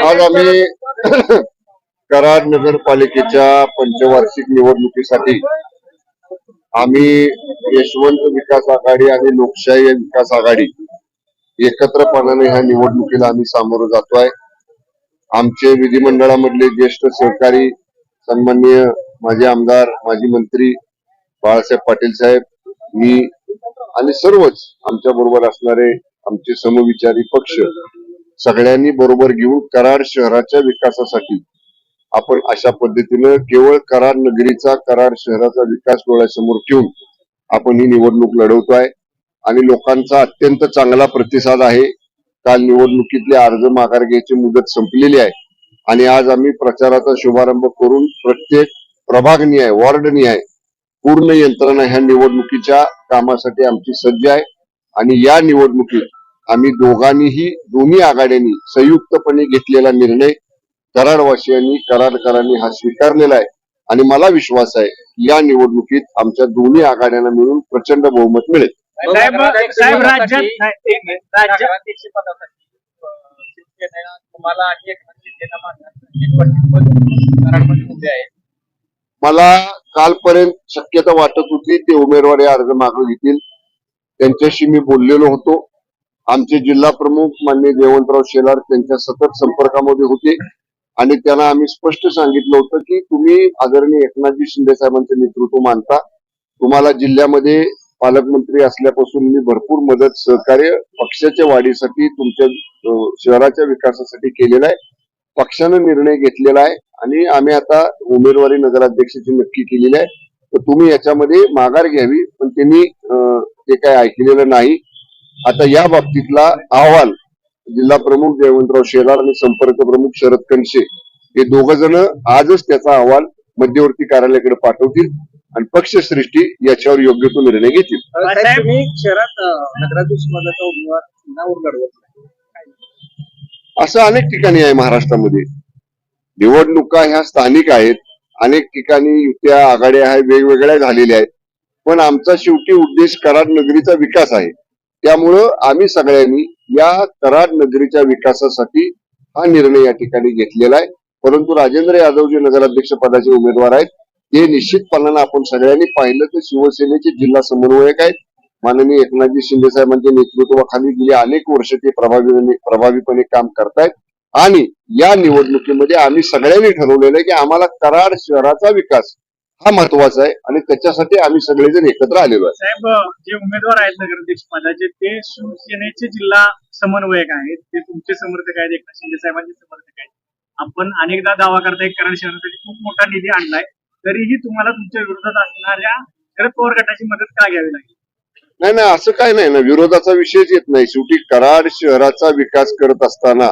आज आम्ही कराड नगरपालिकेच्या पंचवार्षिक निवडणुकीसाठी आम्ही यशवंत विकास आघाडी आणि लोकशाही विकास आघाडी एकत्रपणाने ह्या निवडणुकीला आम्ही सामोरं जातोय. आमचे विधिमंडळामधले ज्येष्ठ सहकारी सन्माननीय माजी आमदार माजी मंत्री बाळासाहेब पाटील साहेब मी आणि सर्वच आमच्या बरोबर असणारे आमचे समविचारी पक्ष सगळ्यांनी बरोबर घेऊन कराड शहराच्या विकासासाठी. आपण अशा पद्धतीनं केवळ कराड नगरीचा कराड शहराचा विकास डोळ्यासमोर ठेवून आपण ही निवडणूक लढवतोय. आणि लोकांचा अत्यंत चांगला प्रतिसाद आहे. काल निवडणुकीतले अर्ज माघार घ्यायची मुदत संपलेली आहे. आणि आज आम्ही प्रचाराचा शुभारंभ करून प्रत्येक प्रभागनिहाय वॉर्डनिहाय पूर्ण यंत्रणा ह्या निवडणुकीच्या कामासाठी आमची सज्ज आहे. आणि या निवडणुकीत आम्ही दोघांनीही दोन्ही आघाड्यांनी संयुक्तपणे घेतलेला निर्णय कराडवासियांनी कराडकरांनी हा स्वीकारलेला आहे. आणि मला विश्वास आहे की या निवडणुकीत आमच्या दोन्ही आघाड्यांना मिळून प्रचंड बहुमत मिळेल. मला कालपर्यंत शक्यता वाटत होती ते उमेदवारी अर्ज मागे घेतील. त्यांच्याशी मी बोललेलो होतो. आमचे जिल्हा प्रमुख मान्य जयवंतराव शेलार त्यांच्या सतत संपर्कामध्ये होते. आणि त्यांना आम्ही स्पष्ट सांगितलं होतं की तुम्ही आदरणीय एकनाथजी शिंदे साहेबांचं नेतृत्व मानता. तुम्हाला जिल्ह्यामध्ये पालकमंत्री असल्यापासून मी भरपूर मदत सहकार्य पक्षाच्या वाढीसाठी तुमच्या शहराच्या विकासासाठी केलेलं आहे. पक्षानं निर्णय घेतलेला आहे आणि आम्ही आता उमेदवारी नगराध्यक्षाची नक्की केलेली आहे. तर तुम्ही याच्यामध्ये माघार घ्यावी. पण त्यांनी अं, ते काय ऐकलेलं नाही. आता या बाबतीतला अहवाल जिल्हा प्रमुख जयवंतराव शेलार आणि संपर्क प्रमुख शरद कणशे हे दोघ जण आजच त्याचा अहवाल मध्यवर्ती कार्यालयाकडे पाठवतील आणि पक्षश्रेष्ठी याच्यावर योग्य तो निर्णय घेतील. असं अनेक ठिकाणी आहे महाराष्ट्रामध्ये. निवडणुका ह्या स्थानिक आहेत. अनेक ठिकाणी युत्या आघाड्या आहेत वेगवेगळ्या झालेल्या आहेत. पण आमचा शेवटी उद्देश कराड नगरीचा विकास आहे. त्यामुळं आम्ही सगळ्यांनी या कराड नगरीच्या विकासासाठी हा निर्णय या ठिकाणी घेतलेला आहे. परंतु राजेंद्र यादव जे नगराध्यक्ष पदाचे उमेदवार आहेत. ते निश्चितपणानं आपण सगळ्यांनी पाहिलं तर शिवसेनेचे जिल्हा समन्वयक आहेत. माननीय एकनाथजी शिंदे साहेबांच्या नेतृत्वाखाली गेली अनेक वर्ष ते प्रभावी प्रभावीपणे काम करतायत. आणि या निवडणुकीमध्ये आम्ही सगळ्यांनी ठरवलेलं आहे की आम्हाला कराड शहराचा विकास हा महत्त्वाचा आहे आणि त्याच्यासाठी आम्ही सगळेजण एकत्र आलेलो आहे. साहेब जे उमेदवार आहेत नगराध्यक्ष पदाचे ते शिवसेनेचे जिल्हा समन्वयक आहेत. ते तुमचे समर्थक आहेत एकनाथ शिंदे साहेबांचे समर्थक आहेत. आपण अनेकदा दावा करताय कराड शहरासाठी खूप मोठा निधी आणलाय. तरीही तुम्हाला तुमच्या विरोधात असणाऱ्या शरद पवार गटाची मदत का घ्यावी लागेल? नाही नाही असं काय नाही. ना विरोधाचा विषयच येत नाही. शेवटी कराड शहराचा विकास करत असताना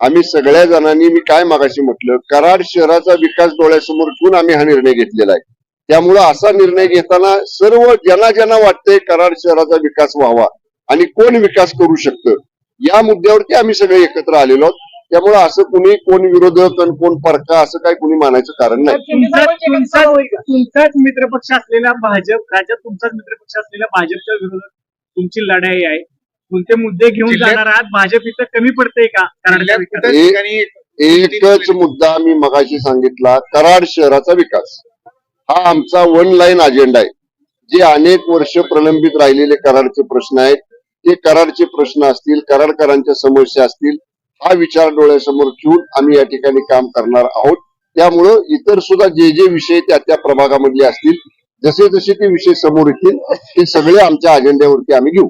आम्ही सगळ्या जणांनी मी काय मागाशी म्हटलं कराड शहराचा विकास डोळ्यासमोर ठेवून आम्ही हा निर्णय घेतलेला आहे. त्यामुळं असा निर्णय घेताना सर्व ज्यांना ज्यांना वाटतंय कराड शहराचा विकास व्हावा आणि कोण विकास करू शकतं या मुद्द्यावरती आम्ही सगळे एकत्र आलेलो आहोत. त्यामुळं असं कुणी कोण विरोधक आणि कोण परका असं काय कुणी मानायचं कारण नाही. तुमचाच मित्रपक्ष असलेला भाजप राज्यात तुमचाच मित्रपक्ष असलेल्या भाजपच्या विरोधात तुमची लढाई आहे. कोणते मुद्दे घेऊन जिल्ह्यात- जाणार आहात? भाजप इथं कमी पडतंय का? कुठं ठिकाणी एकच मुद्दा मी मगाशी सांगितला कराड शहराचा विकास. हा आमचा वन लाईन अजेंडा आहे. जे अनेक वर्ष प्रलंबित राहिलेले कराडचे प्रश्न आहेत ते कराडचे प्रश्न असतील कराडकरांच्या समस्या असतील हा विचार डोळ्यासमोर ठेवून आम्ही या ठिकाणी काम करणार आहोत. त्यामुळं इतर सुद्धा जे जे विषय त्या त्या प्रभागामधले असतील जसे जसे ते विषय समोर येतील ते सगळे आमच्या अजेंड्यावरती आम्ही घेऊ.